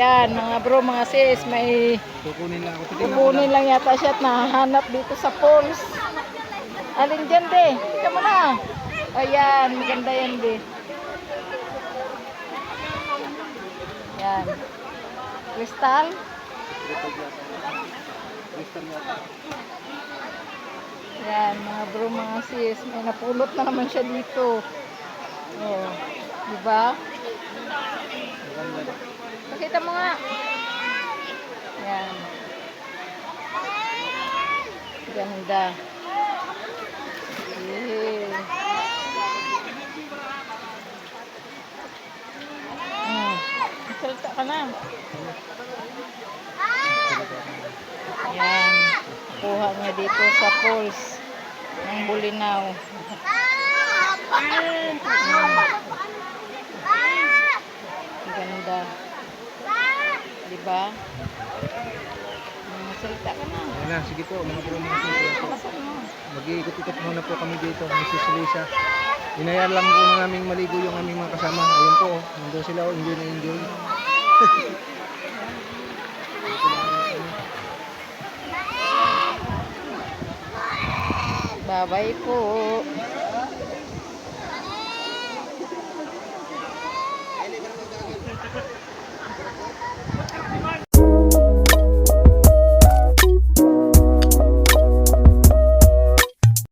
Ayan, mga bro, mga sis, may Kukunin lang ako. Kukunin lang yata siya at nahahanap dito sa falls. Alin dyan, de? Ika mo na. Ayan, maganda yan, de. Yan. Crystal. Yan, mga bro, mga sis. May napulot na naman siya dito. Oh, di ba? Pakita mo nga. Yan. Ganda. Yeah. Hmm. Salta ka na. Yan. Kuha niya dito sa falls ng Bulinaw. Hmm. Ganda. Diba? Hmm, salta ka na. Ayan na, sige po, mga bro, mga sis. Pasan mo. Mag-iikot-ikot muna po kami dito, Mrs. Lisa. Inayar lang po na naming maligo yung aming mga kasama. Ayun po, nandun sila, oh, enjoy na enjoy. Bye-bye po.